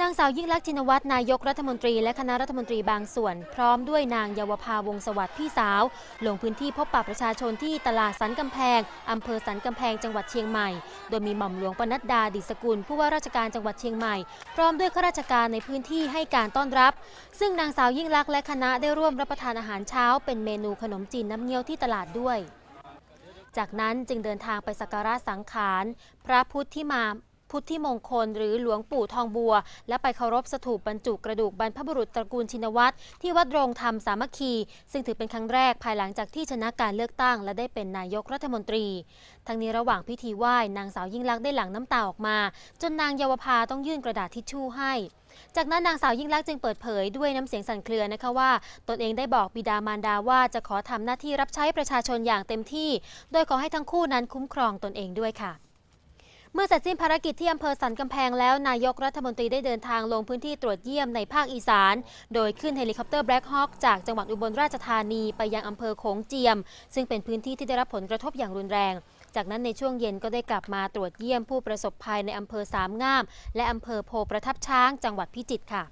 นางสาวยิ่งลักษณ์ชินวัตรนายกรัฐมนตรีและคณะรัฐมนตรีบางส่วน พร้อมด้วยนางเยาวภาวงศสวัสดิ์พี่สาว ลงพื้นที่พบปะประชาชนที่ตลาดสันกำแพง อำเภอสันกำแพงจังหวัดเชียงใหม่ โดยมีหม่อมหลวงปนัดดาดิสกุล ผู้ว่าราชการจังหวัดเชียงใหม่ พร้อมด้วยข้าราชการในพื้นที่ให้การต้อนรับ ซึ่งนางสาวยิ่งลักษณ์และคณะได้ร่วมรับประทานอาหารเช้า เป็นเมนูขนมจีนน้ำเงี้ยวที่ตลาดด้วยจากนั้นจึงเดินทางไปสักการะสังขาร พระพุทธที่มา พุทธิมงคล หรือหลวงปู่ทองบัว และไปเคารพสถูปบรรจุกระดูกบรรพบุรุษตระกูลชินวัตรที่วัดโรงธรรมสามัคคี ซึ่งถือเป็นครั้งแรกภายหลังจากที่ชนะการเลือกตั้ง และได้เป็นนายกรัฐมนตรี ทั้งนี้ระหว่างพิธีไหว้นางสาวยิ่งลักษณ์ได้หลั่งน้ำตาออกมา จนนางเยาวภาต้องยื่นกระดาษทิชชู่ให้จากนั้นนางสาวยิ่งลักษณ์จึงเปิดเผยด้วยน้ำเสียงสั่นเครือนะคะว่า ตนเองได้บอกบิดามารดาว่าจะขอทำหน้าที่รับใช้ประชาชนอย่างเต็มที่ โดยขอให้ทั้งคู่นั้นคุ้มครองตนเองด้วยค่ะ มื่อเสร็จสิ้นภารกิจที่อำเภอสันกำแพงแล้วนายกรัฐมนตรีได้เดินทางลงพื้นที่ตรวจเยี่ยมในภาคอีสาน โดยขึ้นเฮลิคอปเตอร์แบล็กฮอคจากจังหวัดอุบลราชธานีไปยังอำเภอโขงเจียม ซึ่งเป็นพื้นที่ที่ได้รับผลกระทบอย่างรุนแรง จากนั้นในช่วงเย็นก็ได้กลับมาตรวจเยี่ยมผู้ประสบภัยในอำเภอสามงาม และอำเภอโพประทับช้าง จังหวัดพิจิตรค่ะ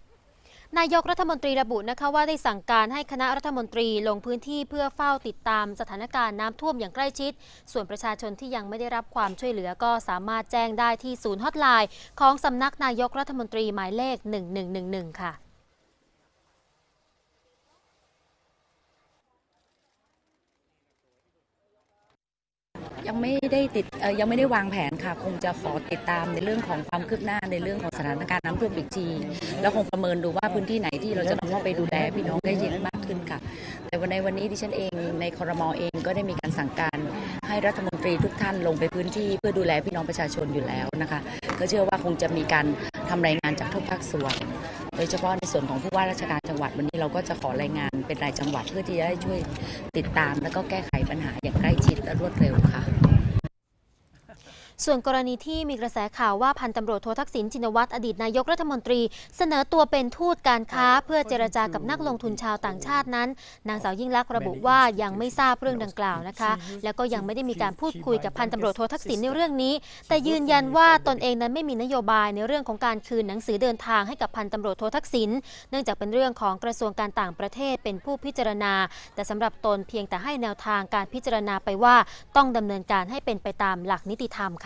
นายกรัฐมนตรีระบุนะคะว่าได้สั่งการให้คณะรัฐมนตรีลงพื้นที่เพื่อเฝ้าติดตามสถานการณ์น้ำท่วมอย่างใกล้ชิด ส่วนประชาชนที่ยังไม่ได้รับความช่วยเหลือก็สามารถแจ้งได้ที่ศูนย์ฮอตไลน์ของสำนักนายกรัฐมนตรีหมายเลข 1111 ค่ะ ยังไม่ได้ติดยังไม่ได้วางแผนค่ะ คงจะขอติดตามในเรื่องของความคืบหน้าในเรื่องของสถานการณ์น้ำท่วมอีกทีแล้วคงประเมินดูว่าพื้นที่ไหนที่เราจะต้องเข้าไปดูแลพี่น้องได้เย็นมากขึ้นค่ะ แต่วันในวันนี้ที่ฉันเองในคอรมอเองก็ได้มีการสั่งการให้รัฐมนตรีทุกท่านลงไปพื้นที่เพื่อดูแลพี่น้องประชาชนอยู่แล้วนะคะ ก็เชื่อว่าคงจะมีการทำรายงานจากทุกภาคส่วน โดยเฉพาะในส่วนของผู้ว่าราชการจังหวัดวันนี้เราก็จะขอรายงานเป็นรายจังหวัดเพื่อที่จะได้ช่วยติดตาม แล้วก็แก้ไขปัญหาอย่างใกล้ชิดและรวดเร็วค่ะ ส่วนกรณีที่มีกระแสข่าวว่าพันตำรวจโททักษิณชินวัตรอดีตนายกรัฐมนตรี เสนอตัวเป็นทูตการค้า เพื่อเจรจากับนักลงทุนชาวต่างชาตินั้น นางสาวยิ่งลักษณ์ระบุว่ายังไม่ทราบเรื่องดังกล่าวนะคะ แล้วก็ยังไม่ได้มีการพูดคุยกับพันตำรวจโททักษิณในเรื่องนี้ แต่ยืนยันว่าตนเองนั้นไม่มีนโยบายในเรื่องของการคืนหนังสือเดินทางให้กับพันตำรวจโททักษิณเนื่องจากเป็นเรื่องของกระทรวงการต่างประเทศเป็นผู้พิจารณา แต่สำหรับตนเพียงแต่ให้แนวทางการพิจารณาไปว่าต้องดำเนินการให้เป็นไปตามหลักนิติธรรมค่ะ